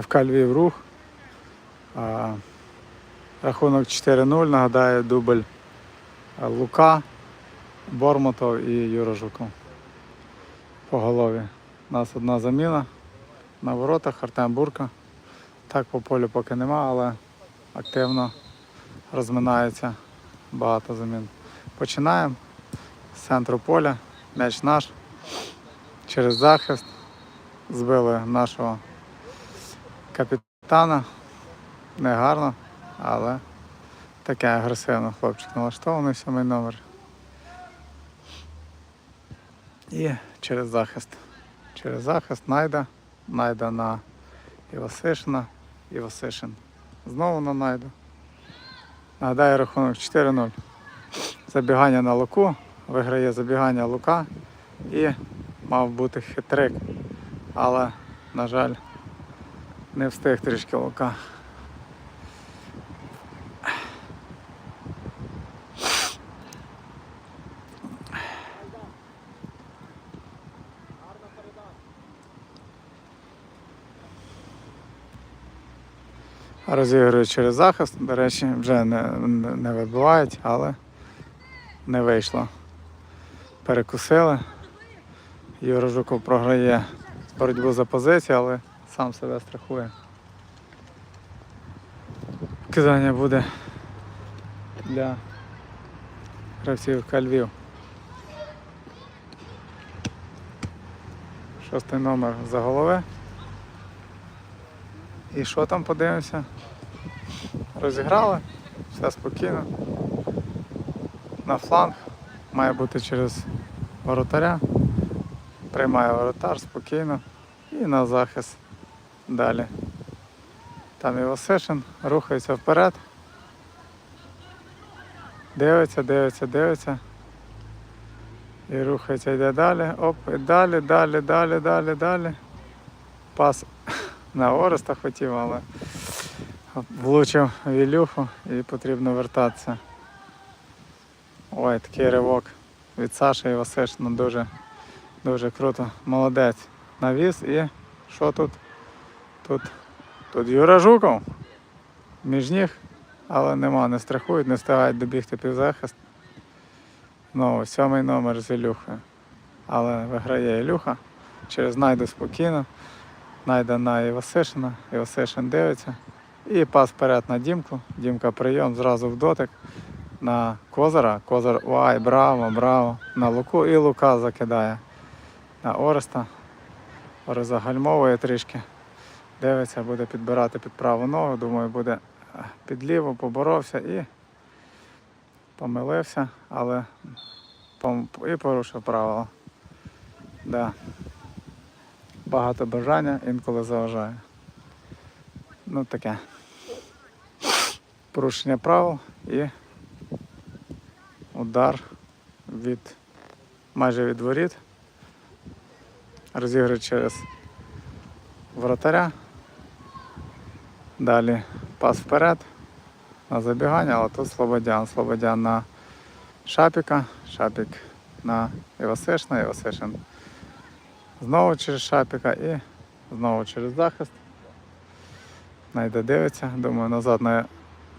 ФК Львів рух. Рахунок 4-0. Нагадаю, дубль Лука, Бормотов і Юра Жуков. По голові. У нас одна заміна на воротах Артем Бурка. Так по полю поки нема, але активно розминається багато замін. Починаємо з центру поля. М'яч наш. Через захист. Збили нашого капітана. Не гарно, але таке агресивно хлопчик налаштований сьомий номер. І через захист. Через захист найда. Найда на Івасишина. Івасишин. Знову на найду. Нагадаю рахунок 4-0. Забігання на луку. Виграє забігання лука. І мав бути хитрик. Але, на жаль, не встиг трішки лука. Розігрують через захист, до речі, вже не, не вибивають, але не вийшло. Перекусили. Юра Жуков програє боротьбу за позицію, але сам себе страхує. Кидання буде для гравців Кальвів. Шостий номер за голови. І що там подивимося? Розіграли, все спокійно. На фланг має бути через воротаря. Приймає воротар спокійно. І на захист далі. Там Івасишин рухається вперед. Дивиться, дивиться, дивиться. І рухається, йде далі. Оп, і далі, далі, далі, далі, далі. Пас на Ореста хотів, але влучив в Ілюху і потрібно вертатися. Ой, такий ривок від Саші і Васишина дуже, дуже круто. Молодець. Навіс і що тут? Тут, тут Юра Жуков. Між ніг, але нема, не страхують, не встигають добігти півзахист. Знову сьомий номер з Ілюхою. Але виграє Ілюха. Через найду спокійно. Найде на Івасишина, Івасишин дивиться. І пас вперед на Дімку. Дімка прийом зразу в дотик на Козара. Козар ой, браво, браво. На Луку і Лука закидає. На Ореста. Орест загальмовує трішки. Дивиться, буде підбирати під праву ногу. Думаю, буде е, під ліву, поборовся і помилився, але і порушив правила. Да багато бажання, інколи заважає. Ну таке. Порушення правил і удар від майже від воріт. Розігрує через воротаря. Далі пас вперед на забігання, але тут Слободян. Слободян на Шапіка, Шапік на Івасишина, Івасишин Знову через шапіка і знову через захист. Найде дивиться, думаю, назад на,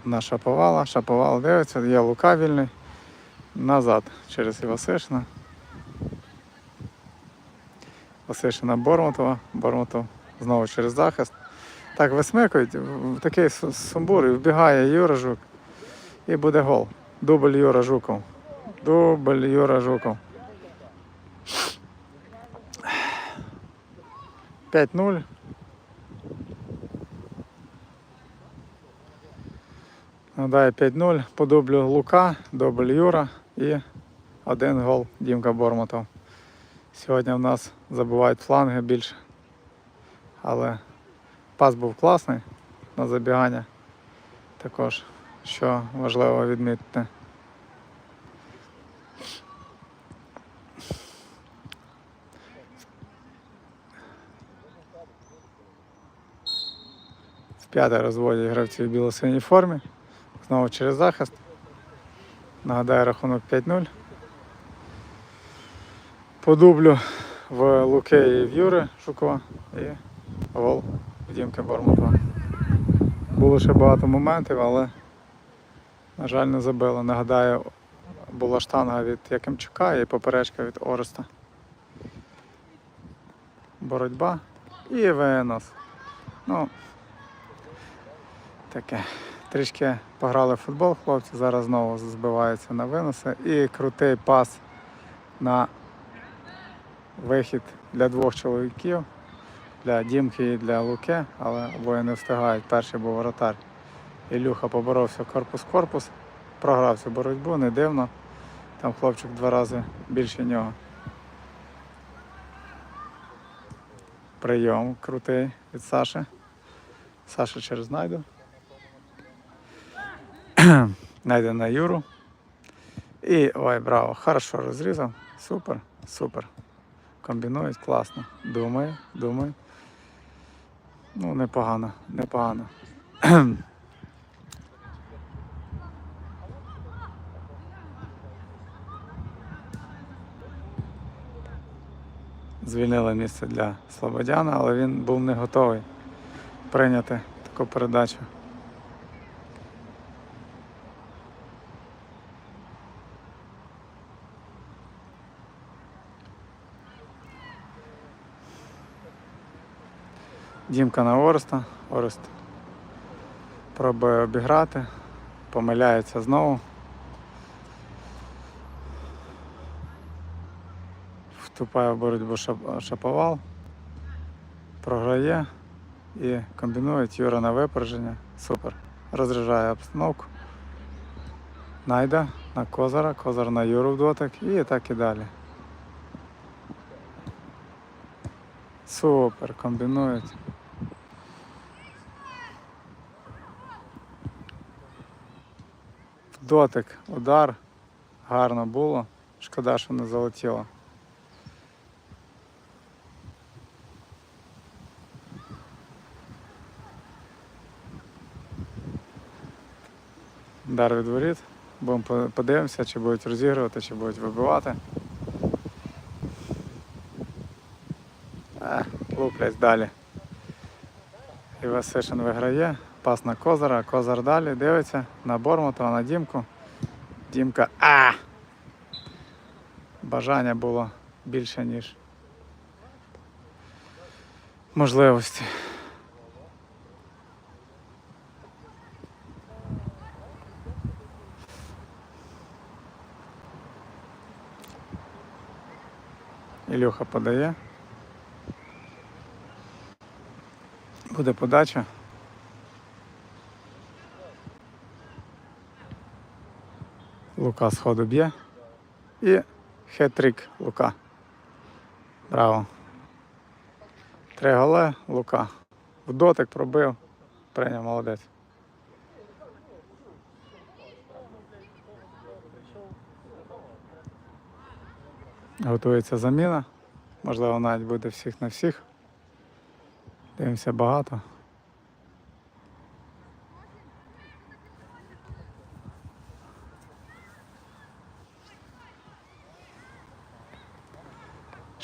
на шаповала. Шаповал дивиться, є лука вільний. Назад через Івасишина. Васишина Бормотова, Бормотов знову через захист. Так висмикують, такий сумбур, і вбігає Юра Жук. І буде гол. Дубль Юра Жуков. Дубль Юра Жуков. 5-0. Нагадаю 5-0 по дублю Лука, дубль Юра і один гол Дімка Бормотов. Сьогодні в нас забувають фланги більше. Але пас був класний на забігання. Також, що важливо відмітити. В п'яте розводять гравці в білосиній формі. Знову через захист. Нагадаю, рахунок 5-0. По дублю в Луки і в Юри Шукова. І гол Дімки Бормутова. Було ще багато моментів, але, на жаль, не забило. Нагадаю, була штанга від Якимчука і поперечка від Ореста. Боротьба і винос. Ну, таке. Трішки пограли в футбол хлопці, зараз знову збиваються на виноси. І крутий пас на вихід для двох чоловіків, для Дімки і для Луки, але обоє не встигають. Перший був воротар. Ілюха поборовся корпус-корпус, програв цю боротьбу, не дивно. Там хлопчик два рази більше нього. Прийом крутий від Саші. Саша через найду. Найде на Юру. І ой, браво, хорошо розрізав. Супер, супер. Комбінують класно. Думаю, думаю. Ну, непогано, непогано. Звільнили місце для Слободяна, але він був не готовий прийняти таку передачу. Дімка на Ореста. Орест пробує обіграти, помиляється знову. Вступає в боротьбу Шаповал, програє і комбінують Юра на випередження. Супер. Розряджає обстановку. Найда на Козара, Козар на Юру в дотик і так і далі. Супер, комбінують. Дотик, удар. Гарно було. Шкода, що не залетіло. Дар від воріт. Будемо подивимося, чи будуть розігрувати, чи будуть вибивати. А, луплять далі. І Васишин виграє. Пас на Козара, Козар далі дивиться на Бормутова, на Дімку. Дімка. А! Бажання було більше, ніж можливості. Ілюха подає. Буде подача. Лука з ходу б'є. І хет-трик Лука. Браво. Три голи Лука. В дотик пробив. Прийняв молодець. Готується заміна. Можливо, навіть буде всіх на всіх. Дивимося багато.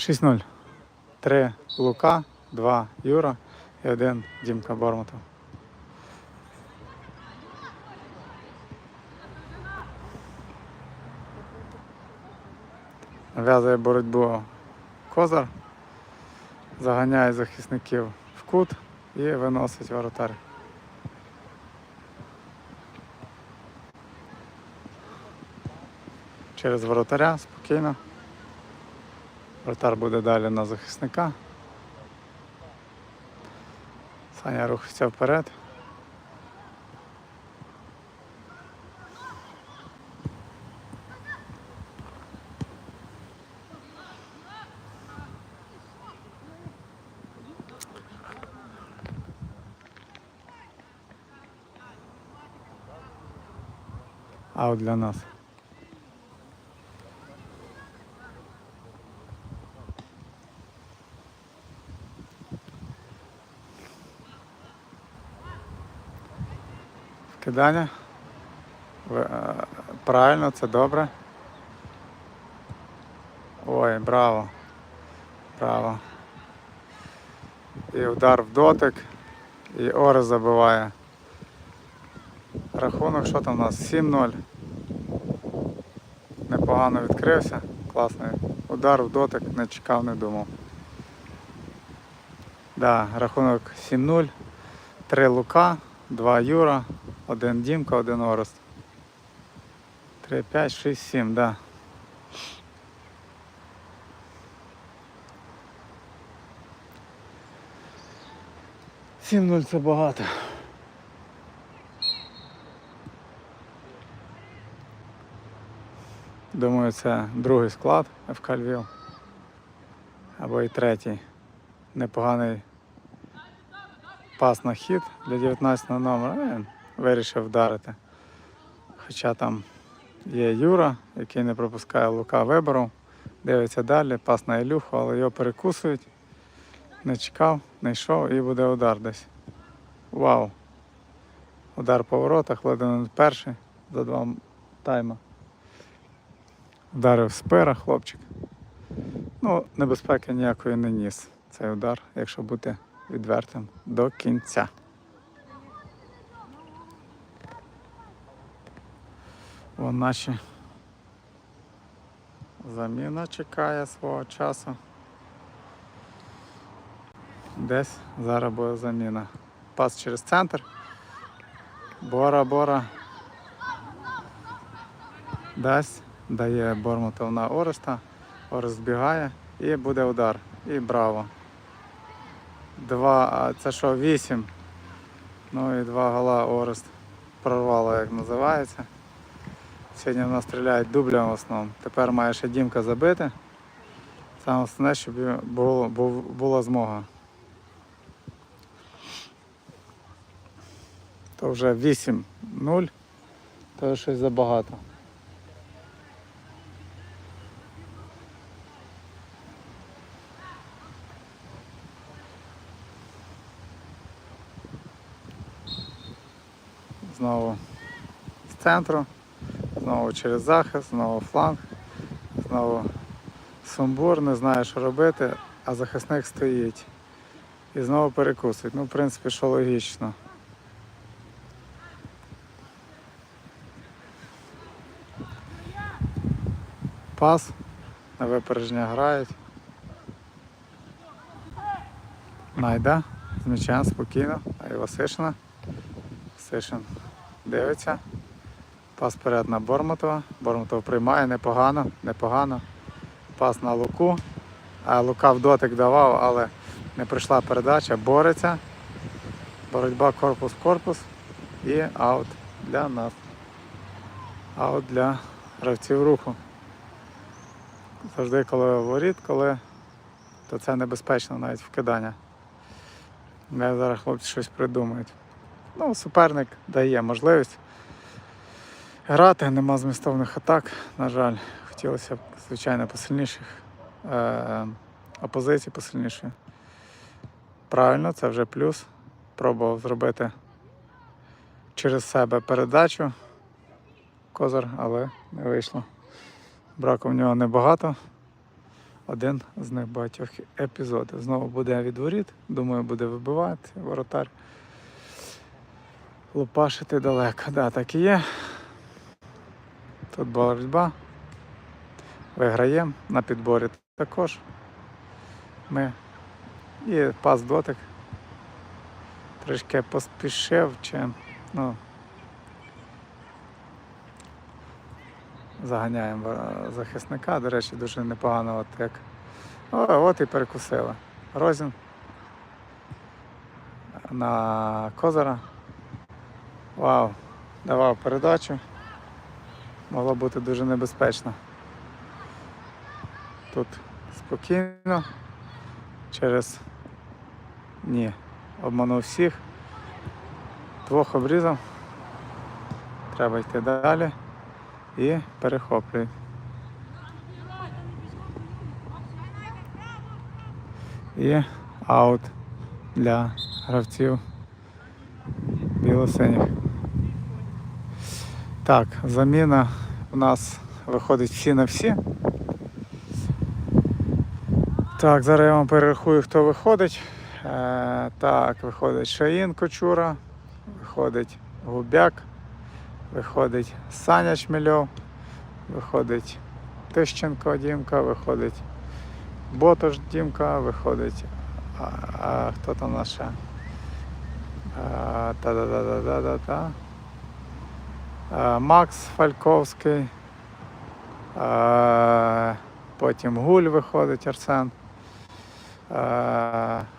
Шість нуль. Три Лука, два Юра і один Дімка Бормотов. Нав'язує боротьбу Козар, заганяє захисників в кут і виносить воротар. Через воротаря спокійно. Воротар буде далі на захисника. Саня рухається вперед. Аут для нас. Кидання. Е, Правильно, це добре. Ой, браво. Браво. І удар в дотик. І Орес забиває. Рахунок, що там у нас? 7-0. Непогано відкрився. Класний удар в дотик, не чекав, не думав. Да, рахунок 7-0. 3 Лука, 2 Юра, 1 Дімка, 1 Орест. 3, 5, 6, 7, да. Сім нуль це багато. Думаю, це другий склад ФК Львів. Або і третій. Непоганий пас на хід для 19 номера. Вирішив вдарити. Хоча там є Юра, який не пропускає Лука вибору. Дивиться далі, пас на Ілюху, але його перекусують. Не чекав, не йшов і буде удар десь. Вау! Удар по воротах, ледве перший за два тайма. Вдарив спира хлопчик. Ну, небезпеки ніякої не ніс цей удар, якщо бути відвертим до кінця. Вон наші заміна чекає свого часу. Десь зараз буде заміна. Пас через центр. Бора, Бора. Дасть, дає Бормутов на Ореста. Орест збігає і буде удар. І браво. Два, а це що, вісім. Ну і два гола Орест прорвало, як називається. Сьогодні в нас стріляють дублем в основному. Тепер має ще Дімка забити. Саме основне, щоб було, була змога. То вже 8-0, то щось забагато. Знову з центру, знову через захист, знову фланг, знову сумбур, не знає, що робити, а захисник стоїть. І знову перекусить. Ну, в принципі, що логічно. Пас, на випередження грають. Найда з м'ячем спокійно, а і Васишина. Васишин дивиться. Пас вперед на Бормотова. Бормотов приймає непогано, непогано. Пас на Луку. А Лука в дотик давав, але не прийшла передача. Бореться. Боротьба корпус в корпус. І аут для нас. Аут для гравців руху. Завжди, коли воріт, коли, то це небезпечно навіть вкидання. Не зараз хлопці щось придумають. Ну, суперник дає можливість грати, нема змістовних атак. На жаль, хотілося б, звичайно, посильніших е- опозицій посильнішої. Правильно, це вже плюс. Пробував зробити через себе передачу козар, але не вийшло. Браку в нього небагато. Один з найбагатьох епізодів. Знову буде від воріт. Думаю, буде вибивати воротар. Лупашити далеко. Да, так і є. Тут боротьба. Виграємо на підборі також. Ми. І пас дотик. Трішки поспішив, чи ну, заганяємо е, захисника. До речі, дуже непогано, от як. О, от і перекусили. Розін на Козара. Вау, давав передачу. Могло бути дуже небезпечно. Тут спокійно. Через ні, обманув всіх. Двох обрізав. Треба йти далі і перехоплюй. І аут для гравців білосиніх. Так, заміна у нас виходить всі на всі. Так, зараз я вам перерахую, хто виходить. Е, так, виходить Шаїн Кочура, виходить Губяк, виходить Саня Шмельов, виходить Тищенко Дімка, виходить Ботош Дімка, виходить. А, а хто там у нас ще? А, Та-да-да-да-да-да-да. А, Макс Фальковський. Потім Гуль виходить Арсен.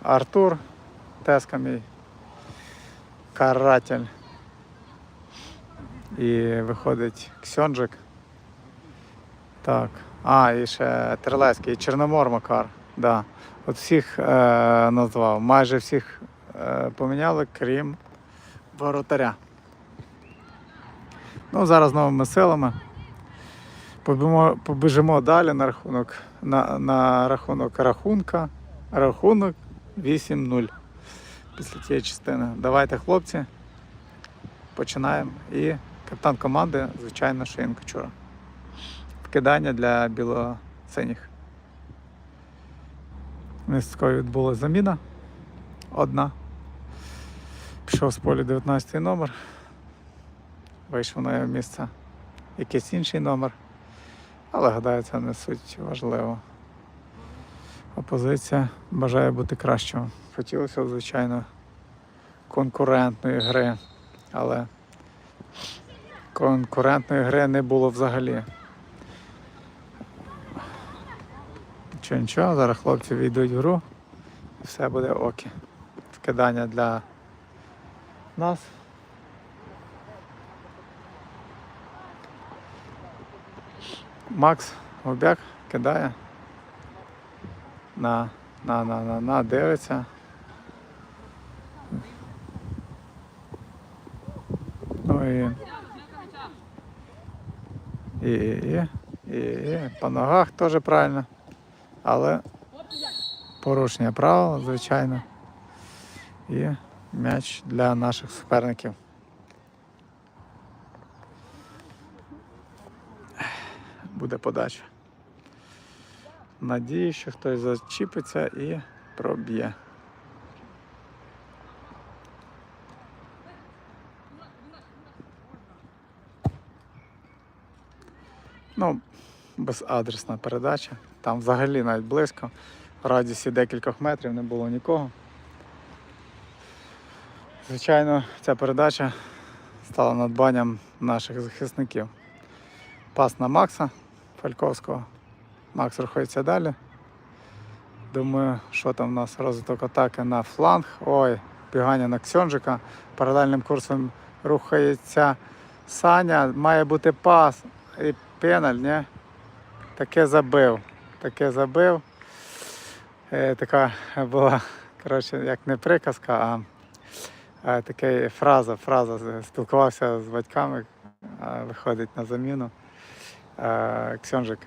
Артур Теска мій. Каратель. І виходить Ксьонджик. Так. А, і ще Терлецький, Чорномор Макар. Да. От всіх е, назвав. Майже всіх е, поміняли, крім воротаря. Ну, зараз новими силами. Побіжимо, побіжимо далі на рахунок, на, на рахунок рахунка. Рахунок 8-0 після тієї частини. Давайте, хлопці, починаємо. І капітан команди, звичайно, Шиєн Кочура. Вкидання для біло-синіх. Місткою відбулася заміна. Одна. Пішов з полі 19 номер. Вийшов на його місце якийсь інший номер. Але гадаю, це не суть важливо. Опозиція бажає бути кращим. Хотілося, б, звичайно, конкурентної гри, але конкурентної гри не було взагалі. Нічого, нічого, зараз хлопці війдуть в гру і все буде окі. Вкидання для нас. Макс Губяк кидає. На, на, на, на, на, дивиться. Ну і. І, і, і, і, по ногах теж правильно. Але порушення правил, звичайно. І м'яч для наших суперників. Буде подача. Надію, що хтось зачіпиться і проб'є. Ну, безадресна передача. Там взагалі навіть близько. В радіусі декількох метрів не було нікого. Звичайно, ця передача стала надбанням наших захисників. Пас на Макса Фальковського. Макс рухається далі. Думаю, що там у нас розвиток атаки на фланг. Ой, бігання на Ксьонжика. Паралельним курсом рухається Саня. Має бути пас. І пеналь, ні? Таке забив. Таке забив. Е, така була, коротше, як не приказка, а, а така фраза, фраза. Спілкувався з батьками, виходить на заміну. А, Ксьонжик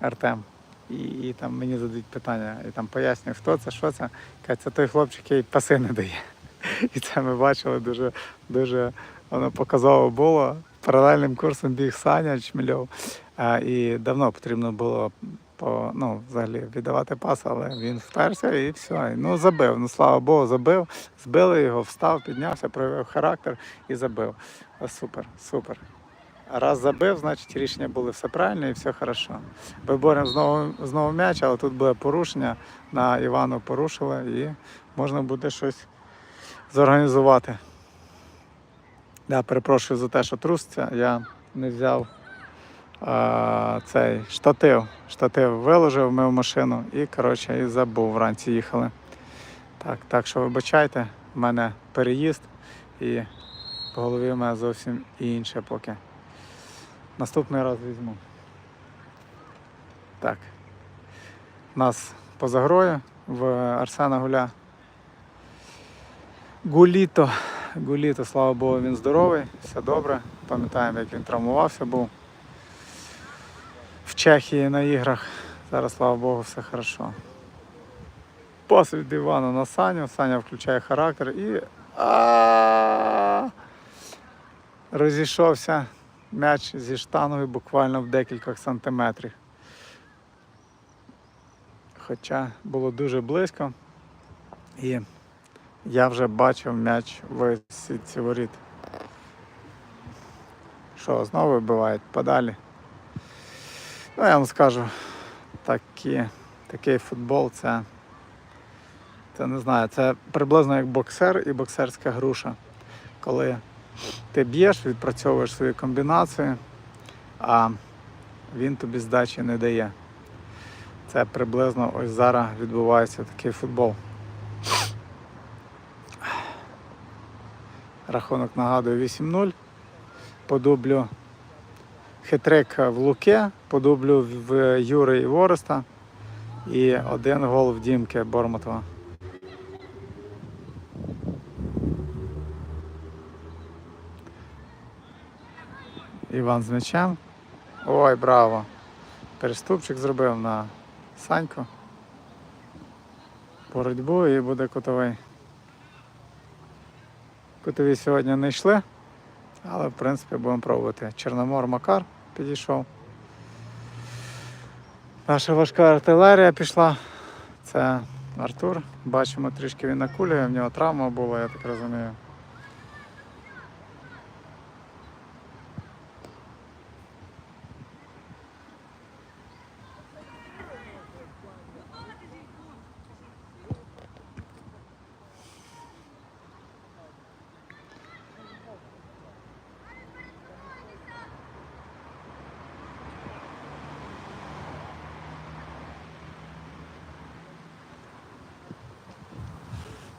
Артем. І, і там мені задають питання, і там пояснюю, хто це, що це. Каже, це той хлопчик, який паси не дає. І це ми бачили дуже, дуже воно показово було. Паралельним курсом біг Саня Чмельов. А, і давно потрібно було по, ну, взагалі віддавати пас, але він вперся і все. Ну, забив. Ну, слава Богу, забив. Збили його, встав, піднявся, проявив характер і забив. Супер, супер. Раз забив, значить рішення були все правильно і все хорошо. Виборемо знову, знову м'яч, але тут буде порушення. На Івану порушили і можна буде щось зорганізувати. Я перепрошую за те, що труситься. Я не взяв а, цей штатив. Штатив виложив, мив машину і, коротше, і забув. Вранці їхали. Так, так що вибачайте, в мене переїзд і в голові в мене зовсім інше поки. Наступний раз візьму. Так. Нас поза грою в Арсена Гуля. Гуліто. Гуліто, слава Богу, він здоровий, все добре. Пам'ятаємо, як він травмувався був в Чехії на іграх. Зараз, слава Богу, все хорошо. Пас від Івана на Саню. Саня включає характер і. Розійшовся м'яч зі штангою буквально в декількох сантиметрів. Хоча було дуже близько. І я вже бачив м'яч в сітці воріт. Що, знову вибивають подалі. Ну, я вам скажу, такі, такий футбол це, це не знаю, це приблизно як боксер і боксерська груша. Коли ти б'єш, відпрацьовуєш свої комбінації, а він тобі здачі не дає. Це приблизно ось зараз відбувається такий футбол. Рахунок нагадую 8-0. По дублю хитрик в Луке, по дублю в Юри і Вороста і один гол в Дімки Бормотова. Іван з м'ячем. Ой, браво! Переступчик зробив на Саньку. Боротьбу і буде кутовий. Кутові сьогодні не йшли, але в принципі будемо пробувати. Чорномор Макар підійшов. Наша важка артилерія пішла. Це Артур. Бачимо, трішки він накулює, в нього травма була, я так розумію.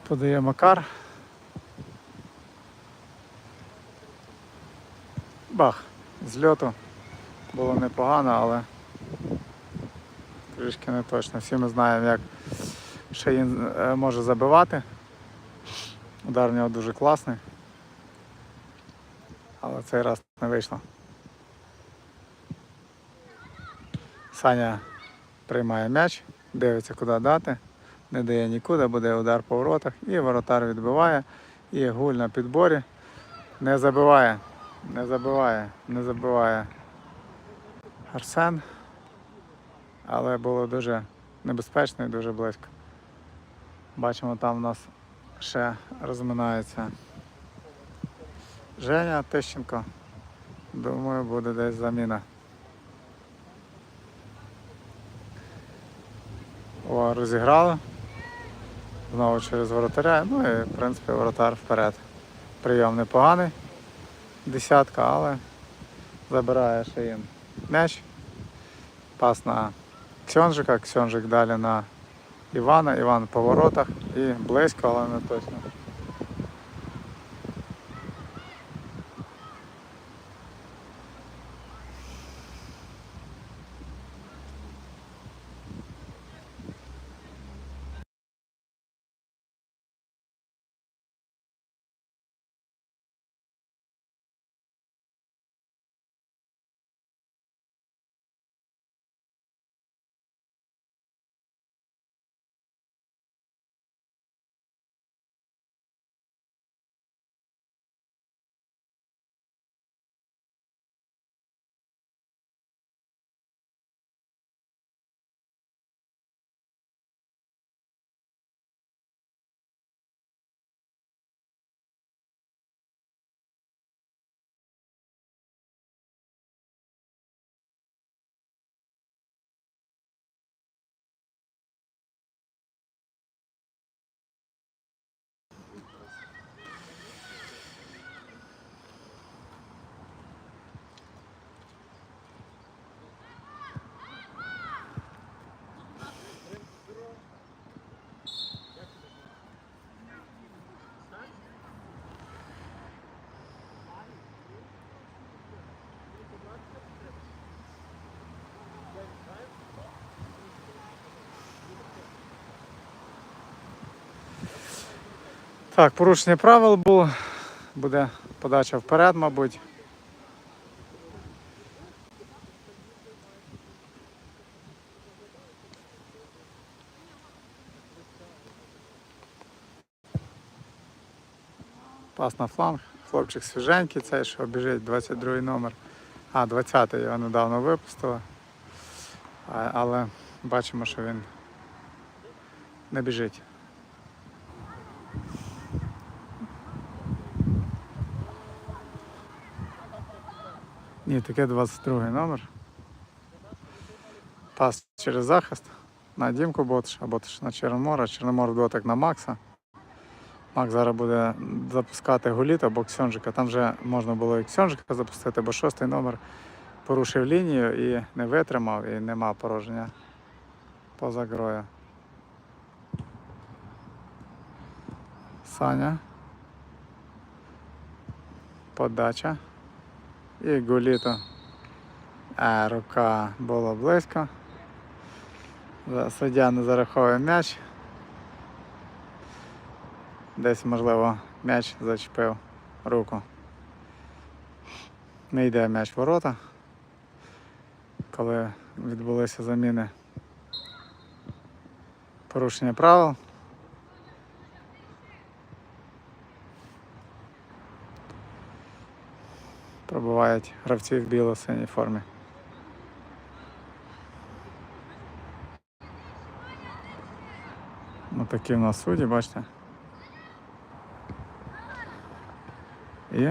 Подає Макар. Бах! З льоту було непогано, але трішки не точно. Всі ми знаємо, як Шаїн е, може забивати. Удар в нього дуже класний. Але цей раз не вийшло. Саня приймає м'яч, дивиться, куди дати не дає нікуди, буде удар по воротах і воротар відбиває. І гуль на підборі. Не забиває, не забиває, не забиває Арсен. Але було дуже небезпечно і дуже близько. Бачимо, там у нас ще розминається Женя Тищенко. Думаю, буде десь заміна. О, розіграли. Знову через воротаря. Ну і в принципі воротар вперед. Прийом непоганий. Десятка, але забирає Шеїн м'яч. Пас на Ксьонжика, Ксьонжик далі на Івана, Іван по воротах і близько, але не точно. Так, порушення правил було. Буде подача вперед, мабуть. Пас на фланг. Хлопчик свіженький, цей, що біжить 22 номер. А, 20-й його недавно випустили. Але бачимо, що він не біжить. Ні, таке 22 номер. Пас через захист на Дімку Ботш, а Ботш на Чорномора, Чорномор дотик на Макса. Макс зараз буде запускати Гуліта або Ксьонжика. Там вже можна було і Ксьонжика запустити, бо шостий номер порушив лінію і не витримав, і нема пороження поза грою. Саня. Подача. І Гуліто. А, рука була близько. Суддя не зараховує м'яч. Десь, можливо, м'яч зачепив руку. Не йде м'яч ворота. Коли відбулися заміни порушення правил. Пробувають гравці в біло-синій формі. Ну такі в нас судді, бачите. І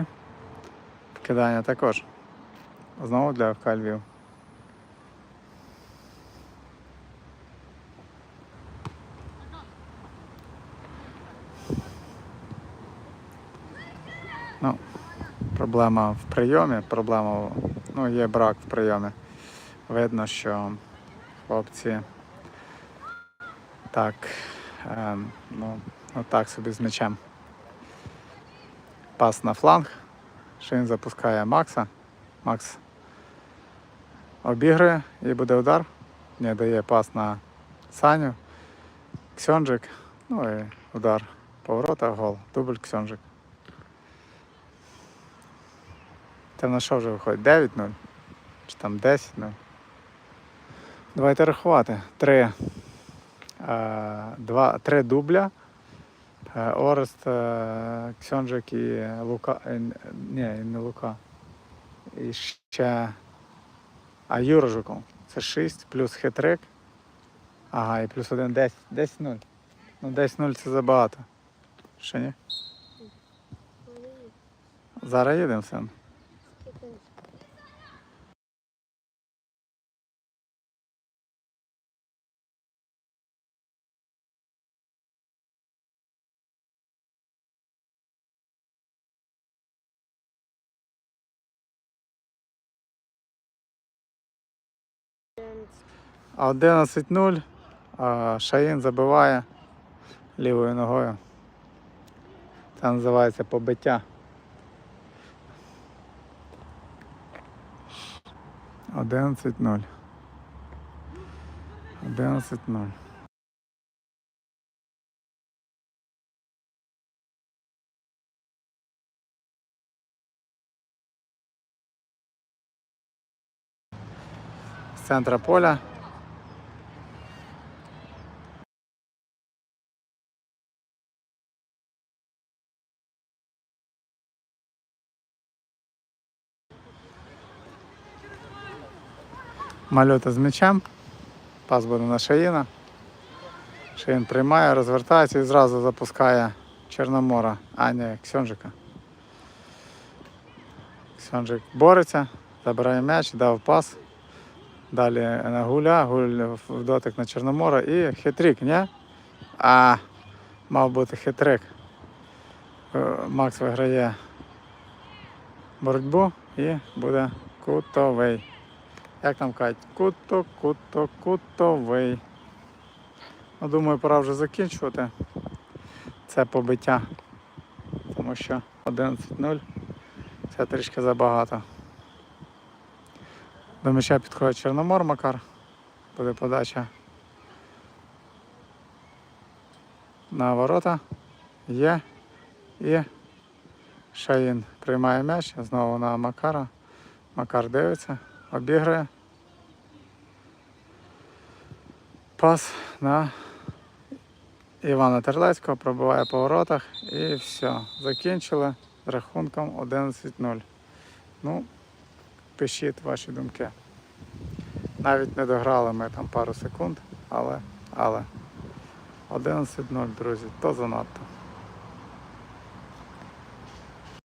вкидання також. Знову для ФК Львів. Ну, проблема в прийомі, проблема, ну, є брак в прийомі. Видно, що хлопці так, ем, ну, отак собі з м'ячем. Пас на фланг. Шин запускає Макса. Макс обігрує і буде удар. Не дає пас на Саню. Ксьонджик. Ну і удар поворота, гол. Дубль Ксьонджик. Це на що вже виходить? 9-0? Чи там 10-0? Давайте рахувати. Три, е, два, три дубля. Е, Орест, е, Ксьонджик і Лука. Ні, не Лука. І ще. А Юра Жуков. Це 6 плюс хитрик. Ага, і плюс один 10. 10-0. Ну 10-0 це забагато. Ще ні? Зараз їдемо син. А 11-0. Шаїн забиває лівою ногою. Це називається побиття. 11-0. 11-0. З центра поля. Мальота з м'ячем. Пас буде на Шаїна. Шаїн приймає, розвертається і зразу запускає Чорномора, а не Ксьонжика. Ксьонжик бореться, забирає м'яч, дав пас. Далі на гуля, гуль в дотик на Чорномора і хитрик, ні? А, мав бути хитрик. Е, Макс виграє боротьбу і буде кутовий. Як там кажуть? Куто, куто, кутовий. Ну, думаю, пора вже закінчувати це побиття. Тому що 11-0 це трішки забагато. До м'яча підходить Чорномор Макар. Буде подача на ворота. Є. І Шаїн приймає м'яч. Знову на Макара. Макар дивиться, обігрує. Пас на Івана Терлецького, пробиває по воротах і все. Закінчили рахунком 11-0. Ну, пишіть ваші думки. Навіть не дограли ми там пару секунд, але, але 11-0, друзі, то занадто.